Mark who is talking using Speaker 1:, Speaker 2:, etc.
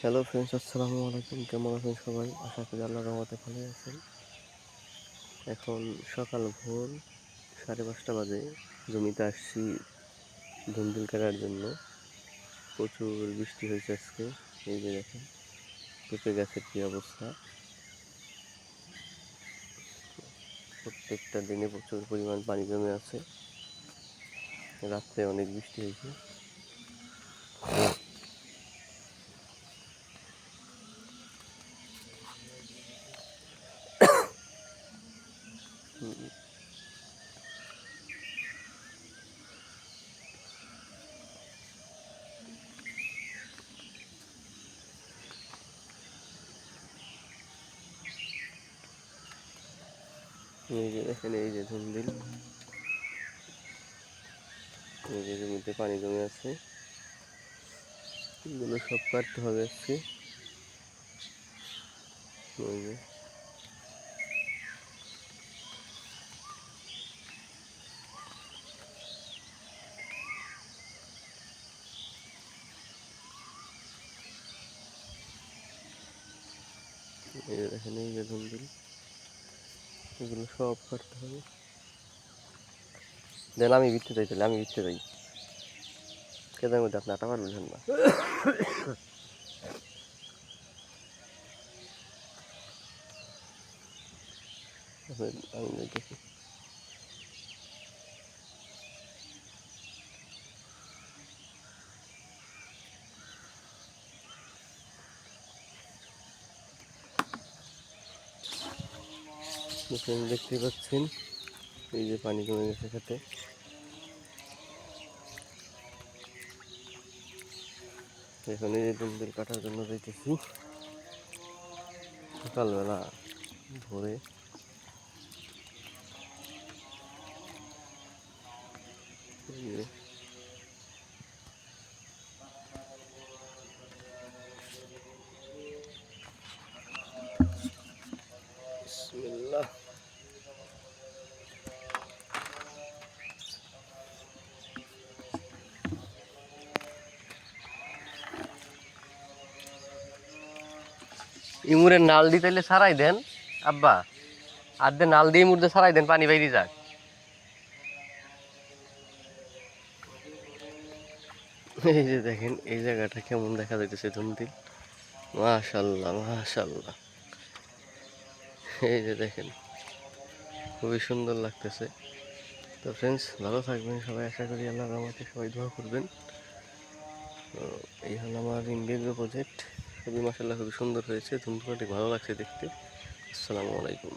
Speaker 1: Hello friends আসসালামু আলাইকুম। কেমন আছেন সবাই? আশা করি আল্লাহ রহমতে ভালোই আছেন। এখন সকাল ভোর, সাড়ে পাঁচটা বাজে। জমিতে আসছি ধুমধুল কাটার জন্য। প্রচুর বৃষ্টি হয়েছে আজকে। এই যে দেখেন, পেঁপে গাছের কী অবস্থা। প্রত্যেকটা দিনে প্রচুর পরিমাণ পানি জমে আছে। রাত্রে অনেক বৃষ্টি হয়েছে। এই যে দেখেন, এই যে ধুমদিল এই যে জমিতে পানি জমে আছে। এগুলো সব কাটতে হবে আজকে। ওই যে ধুমদিল এগুলো সব করতে হবে। দেন, আমি বিচ্ছে যাই তাহলে, আমি বিচ্ছে যাই। কেদার মধ্যে আপনি আটা পারবেন না আমি দেখি। দেখেন দেখতে পাচ্ছেন, এই যে পানি জমে গেছে খেতে। এখন এই যে দুমদিল কাটার জন্য যাইতেছি। সকালবেলা ভোরে এই বিসমিল্লাহ ইমুরের নাল দিয়ে তাইলে সারাই দেন, আব্বা। আর নাল দিয়ে ইমুর সারাই দেন, পানি বাইরে যাক। এই যে দেখেন, এই জায়গাটা কেমন দেখা যাইতেছে ধুমদিল মাশাল্লাহ মাশাল্লাহ। এই যে দেখেন, খুবই সুন্দর লাগতেছে। তো ফ্রেন্ডস ভালো থাকবেন সবাই। আশা করি আল্লাহ আমাকে সবাই দোয়া করবেন। তো এই হল আমার ইন্ডিয়াগ্রো প্রজেক্ট খুবই মাসাল্লাহ খুবই সুন্দর হয়েছে। ধুমধুমাটি ভালো লাগছে দেখতে। আসসালামু আলাইকুম।